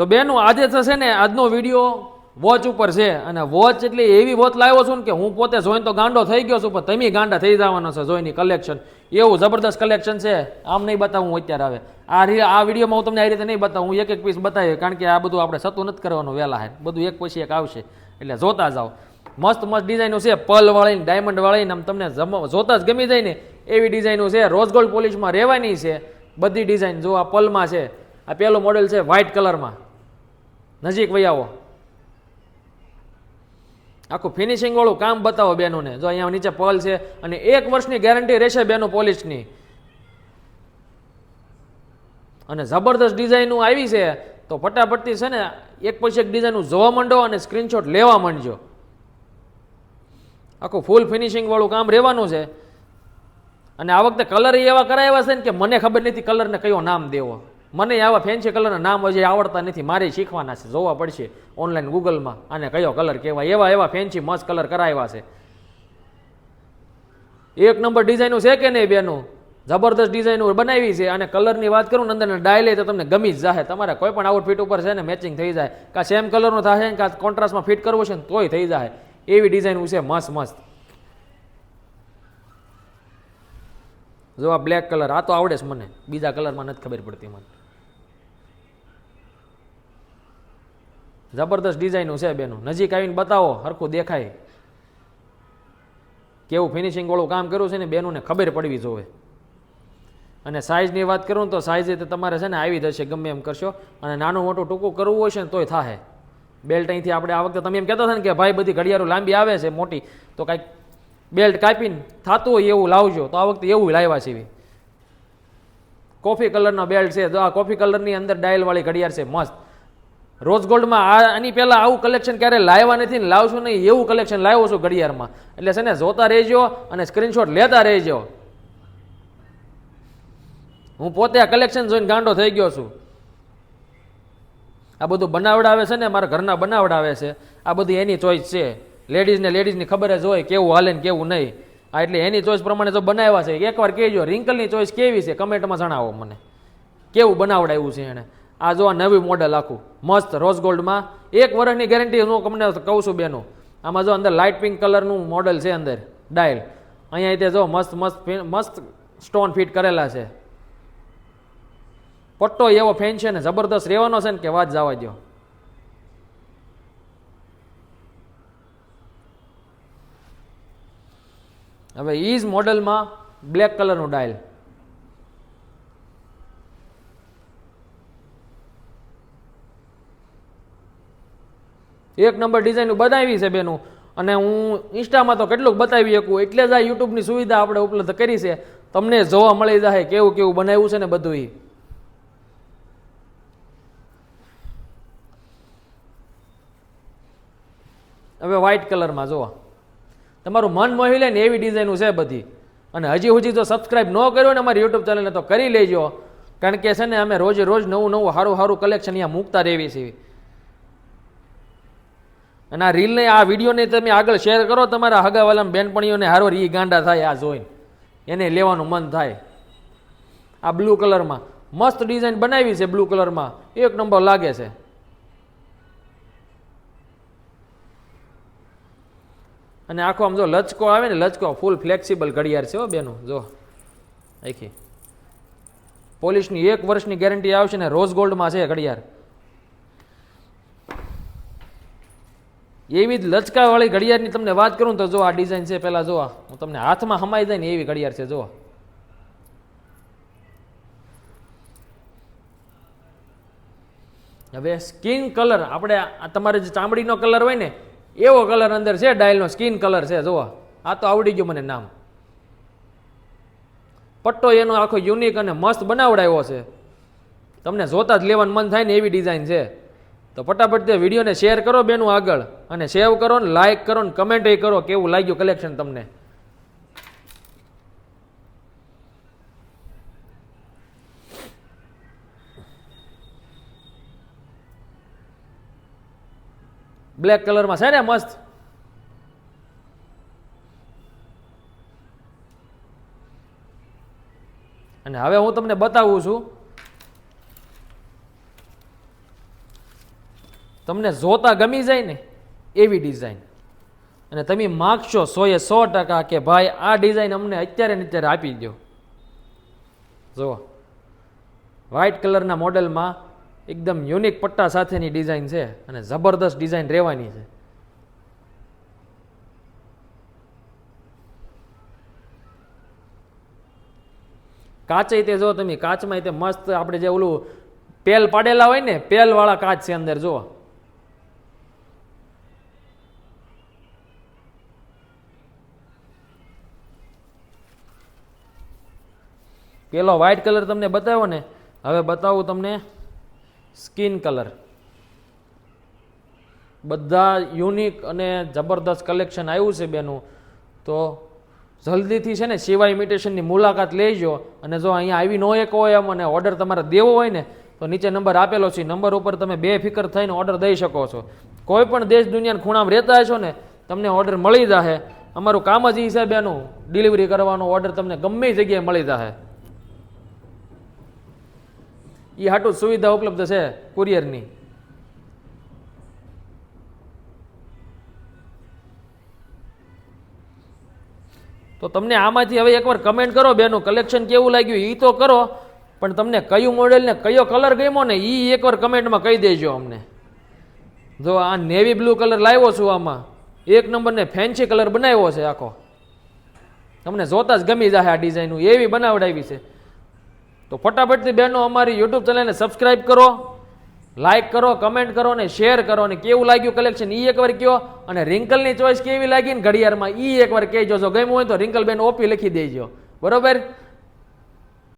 તો બેનું, આજે થશે ને, આજનો વીડિયો વોચ ઉપર છે. અને વોચ એટલે એવી વોચ લાવ્યો છું ને કે હું પોતે જોઈને તો ગાંડો થઈ ગયો છું, પણ તમે ગાંડા થઈ જવાનો છે જોઈની કલેક્શન એવું જબરદસ્ત કલેક્શન છે. આમ નહીં બતાવું અત્યારે આવે. આ આ વિડીયોમાં હું તમને આ રીતે નહીં બતાવું, હું એક એક પીસ બતાવી કારણ કે આ બધું આપણે સતું નથી કરવાનું વહેલા હે બધું એક પછી એક આવશે. એટલે જોતા જાઓ. મસ્ત મસ્ત ડિઝાઇનો છે પલ વાળીને ડાયમંડ વાળીને, આમ તમને જોતા જ ગમી જાય ને, એવી ડિઝાઇનો છે. રોઝ ગોલ્ડ પોલિશમાં રહેવાની છે. બધી ડિઝાઇન જો આ પલમાં છે. આ પહેલું મોડેલ છે વ્હાઇટ કલરમાં નજીક વહી આવો. આખું ફિનિશિંગ વાળું કામ બતાવો બેનોને. જો અહીંયા નીચે પલ છે અને એક વર્ષની ગેરંટી રહેશે બેનો પોલિશની અને જબરદસ્ત ડિઝાઇનું આવી છે, તો ફટાફટથી છે ને એક પછી એક ડિઝાઇનનું જોવા માંડો અને સ્ક્રીનશોટ લેવા માંડજો. આખું ફૂલ ફિનિશિંગ વાળું કામ રહેવાનું છે. અને આ વખતે કલર એવા કરાવ્યા છે ને કે મને ખબર નથી કલરને કયો નામ દેવો. મને આવા ફેન્સી કલરના નામ હજી આવડતા નથી. મારે શીખવાના છે. જોવા પડશે ઓનલાઈન ગૂગલમાં અને કયો કલર કહેવાય. એવા એવા ફેન્સી મસ્ત કલર કરાવ્યા છે. એક નંબર ડિઝાઇનો છે કે નહીં બેનું? જબરદસ્ત ડિઝાઇનો બનાવી છે. અને કલરની વાત કરું ને અંદરના ડાયલે તો તમને ગમી જ જાહે. તમારે કોઈ પણ આઉટફિટ ઉપર છે ને મેચિંગ થઈ જાય. કાં સેમ કલરનું થશે ને કાં કોન્ટ્રાસ્ટમાં ફિટ કરવું છે ને તોય થઈ જાય એવી ડિઝાઇન છે મસ્ત મસ્ત. જો આ બ્લેક કલર આ તો આવડે છે મને. બીજા કલરમાં નથી ખબર પડતી મને. જબરદસ્ત ડિઝાઇનું છે બેનું. નજીક આવીને બતાવો, હરખું દેખાય. કેવું ફિનિશિંગ વાળું કામ કર્યું છે ને બેનુંને ખબર પડવી જોવે અને સાઇઝની વાત કરું ને તો સાઇઝ રીતે તમારે છે ને આવી જશે ગમે એમ કરશો. અને નાનું મોટું ટૂંકું કરવું હોય છે ને તોય થાય બેલ્ટ અહીંથી આપણે આ વખતે તમે એમ કહેતા હતા ને કે ભાઈ બધી ઘડિયાળો લાંબી આવે છે, મોટી. તો કાંઈક બેલ્ટ કાપીને થતું હોય એવું લાવજો. તો આ વખતે એવું લાવ્યા છે. કોફી કલરનો બેલ્ટ છે. તો આ કોફી કલરની અંદર ડાયલવાળી ઘડિયાળ છે, મસ્ત. રોઝ ગોલ્ડમાં આ આની પહેલાં આવું કલેક્શન ક્યારે લાવ્યા નથી ને લાવશું નહીં, એવું કલેક્શન લાવ્યો છું ઘડિયાળમાં. એટલે છે ને, જોતા રહેજો અને સ્ક્રીનશોટ લેતા રહેજો. હું પોતે આ કલેક્શન જોઈને ગાંડો થઈ ગયો છું. આ બધું બનાવડાવે છે ને, મારા ઘરના બનાવડાવે છે. આ બધી એની ચોઈસ છે. લેડીઝને લેડીઝની ખબર જ હોય કેવું હાલે ને કેવું નહીં. આ એટલે એની ચોઈસ પ્રમાણે જો બનાવ્યા છે, એકવાર કહેજો રિંકલની ચોઈસ કેવી છે? કમેન્ટમાં જણાવો મને. કેવું બનાવડાવ્યું છે એણે? આ જો આ નવી મોડલ આખું. મસ્ત રોઝ ગોલ્ડમાં એક વર્ષની ગેરંટી હું તમને કહું છું બેનો. આમાં જો અંદર લાઇટ પિંક કલરનું મોડલ છે અંદર ડાયલ અહીંયા તે જો મસ્ત મસ્ત મસ્ત સ્ટોન ફિટ કરેલા છે. પટ્ટો એવો ફેન છે ને, જબરદસ્ત રહેવાનો છે ને કે વાત જવા દો હવે જ મોડલમાં બ્લેક કલરનું ડાયલ એક નંબર ડિઝાઇન બનાવી છે બેનું. અને હું ઇન્સ્ટામાં તો કેટલુંક બતાવી શકું. એટલે જ આ યુટ્યુબની સુવિધા આપણે ઉપલબ્ધ કરી છે. તમને જોવા મળી જાય કેવું કેવું બનાવ્યું છે ને બધું હવે વ્હાઇટ કલરમાં જુઓ તમારું મન મોહી લે ને એવી ડિઝાઇનું છે બધી. અને હજી સુધી જો સબસ્ક્રાઇબ ન કર્યો ને અમારી યુટ્યુબ ચેનલને તો કરી લેજો. કારણ કે છે ને અમે રોજે રોજ નવું નવું સારું સારું કલેક્શન અહીંયા મૂકતા રહેવી છીએ અને આ રીલને, આ વિડીયોને તમે આગળ શેર કરો, તમારા હગાવાલામ બેનપણીઓને હારો એ ગાંડા થાય આ જોઈને. એને લેવાનું મન થાય. આ બ્લુ કલરમાં. મસ્ત ડિઝાઇન બનાવી છે બ્લુ કલરમાં. એક નંબર લાગે છે. અને આખો આમ જો લચકો આવે ને, લચકો ફૂલ ફ્લેક્સિબલ ઘડિયાળ છે હો બેનું, જો. આખી. પોલિશની એક વર્ષની ગેરંટી આવશે ને રોઝ ગોલ્ડમાં છે ઘડિયાળ. એવી જ લચકાવાળી ઘડિયાળની તમને વાત કરું તો જો આ ડિઝાઇન છે પહેલાં જોવા. હું તમને હાથમાં હમાઈ જાય ને એવી ઘડિયાળ છે જો હવે સ્કિન કલર આપણે તમારે જે ચામડીનો કલર હોય ને, એવો કલર અંદર છે, ડાયલનો સ્કિન કલર છે જુઓ આ તો આવડી ગયું મને નામ. પટ્ટો એનો આખો યુનિક અને મસ્ત બનાવડાવ્યો છે. તમને જોતા જ લેવાનું મન થાય ને એવી ડિઝાઇન છે. તો ફટાફટ તે વિડીયોને શેર કરો બેનું આગળ. અને સેવ કરો ને લાઇક કરો ને કમેન્ટ કરો કેવું લાગ્યું કલેક્શન તમને? બ્લેક કલરમાં છે ને મસ્ત? અને હવે હું તમને બતાવું છું. તમને જોતા ગમી જાય ને? એવી ડિઝાઇન અને તમે માગશો સોએ સો ટકા કે ભાઈ આ ડિઝાઇન અમને અત્યારે ને અત્યારે આપી દો જુઓ. વ્હાઇટ કલરના મોડલમાં એકદમ યુનિક પટ્ટા સાથેની ડિઝાઇન છે અને જબરદસ્ત ડિઝાઇન રહેવાની છે. કાચે તે જો તમે કાચમાં તે મસ્ત આપણે જે ઓલું પેલ પાડેલા હોય ને, પેલવાળા કાચ છે અંદર, જુઓ. પેલો વ્હાઇટ કલર તમને બતાવ્યો ને, હવે બતાવું તમને સ્કિન કલર બધા યુનિક અને જબરદસ્ત કલેક્શન આવ્યું છે બેનું. તો જલ્દીથી છે ને સિવાય ઇમિટેશનની મુલાકાત લેજો. અને જો અહીંયા આવી ન એક હોય એમ અને ઓર્ડર તમારે દેવો હોય ને, તો નીચે નંબર આપેલો છે. નંબર ઉપર તમે બે ફિકર થઈને ઓર્ડર દઈ શકો છો. કોઈ પણ દેશ દુનિયાના ખૂણામાં રહેતા હશો ને, તમને ઓર્ડર મળી જશે અમારું કામ જ એ છે બેનું. ડિલિવરી કરવાનો ઓર્ડર તમને ગમે જગ્યાએ મળી જશે એ હાટું સુવિધા ઉપલબ્ધ છે કુરિયરની. તો તમને આમાંથી હવે એકવાર કમેન્ટ કરો, બેનું કલેક્શન કેવું લાગ્યું એ તો કરો, પણ તમને કયું મોડેલ ને કયો કલર ગમ્યો ને એ એકવાર કમેન્ટમાં કહી દેજો અમને. જો આ નેવી બ્લુ કલર લાવ્યો છું આમાં, એક નંબરને ફેન્સી કલર બનાવ્યો છે આખો. તમને જોતા જ ગમી જાય આ ડિઝાઇનનું એવી બનાવડાવી છે. તો ફટાફટથી બહેનો અમારી યુટ્યુબ ચેનલને સબસ્ક્રાઇબ કરો લાઇક કરો કમેન્ટ કરો ને શેર કરો ને કેવું લાગ્યું કલેક્શન એ એકવાર કયો. અને રિંકલની ચોઈસ કેવી લાગી ને ઘડિયાળમાં એ એકવાર કહેજો. જો ગમ્યું હોય તો રિંકલ બેન ઓપી લખી દેજો. બરોબર?